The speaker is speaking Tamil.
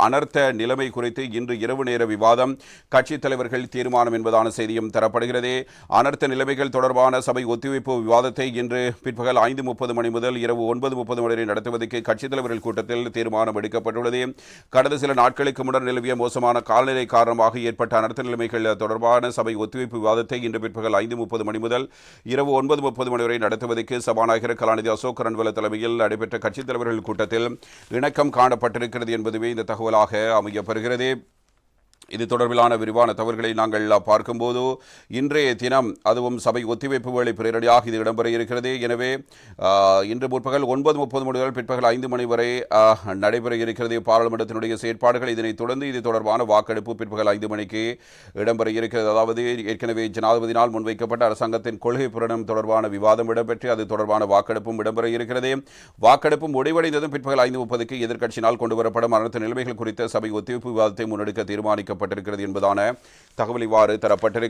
அனர்த்த நிலைமை குறித்து இன்று இரவு நேர விவாதம். கட்சித் தலைவர்கள் தீர்மானம் என்பதான செய்தியும் தரப்படுகிறது. அனர்த்த நிலைமைகள் தொடர்பான சபை ஒத்திவைப்பு விவாதத்தை இன்று பிற்பகல் ஐந்து முப்பது மணி முதல் இரவு ஒன்பது முப்பது மணி வரை நடத்துவதற்கு கட்சித் தலைவர்கள் கூட்டத்தில் தீர்மானம் எடுக்கப்பட்டுள்ளது. கடந்த சில நாட்களுக்கு முன்னர் நிலவிய மோசமான காலநிலை காரணமாக ஏற்பட்ட அனர்த்த நிலைமைகள் தொடர்பான சபை ஒத்திவைப்பு விவாதத்தை இன்று பிற்பகல் ஐந்து முப்பது மணி முதல் இரவு ஒன்பது முப்பது மணி வரை நடத்துவதற்கு சபாநாயகர் கலாநிதி அசோக் ரன்வல தலைமையில் நடைபெற்ற கட்சித் தலைவர்கள் கூட்டத்தில் இணக்கம் காணப்பட்டிருக்கிறது என்பதுவே இந்த தகவலாக அமையப்பெறுகிறது இது தொடர்பிலான விரிவான தவறுகளை நாங்கள் பார்க்கும்போது இன்றைய தினம் அதுவும் சபை ஒத்திவைப்பு வேலை பிரேரடியாக இது இடம்பெற இருக்கிறது. எனவே இன்று முற்பகல் ஒன்பது முப்பது மணி முதல் பிற்பகல் ஐந்து மணி வரை நடைபெற இருக்கிறது. பாராளுமன்றத்தினுடைய செயற்பாடுகள் இதனைத் தொடர்ந்து இது தொடர்பான வாக்கெடுப்பு பிற்பகல் ஐந்து மணிக்கு இடம்பெற இருக்கிறது. அதாவது ஏற்கனவே ஜனாதிபதியினால் முன்வைக்கப்பட்ட அரசாங்கத்தின் கொள்கை புரணம் தொடர்பான விவாதம் இடம்பெற்று அது தொடர்பான வாக்கெடுப்பும் இடம்பெற இருக்கிறது. வாக்கெடுப்பு முடிவடைந்ததும் பிற்பகல் ஐந்து முப்பதுக்கு எதிர்க்கட்சியினால் கொண்டுவரப்படும் அனைத்து நிலைமைகள் குறித்த சபை ஒத்திவைப்பு விவாதத்தை முன்னெடுக்க தீர்மானிக்கப்பட்டிருக்கிறது என்பதான தகவல் இவ்வாறு தரப்பட்டிருக்கிறது.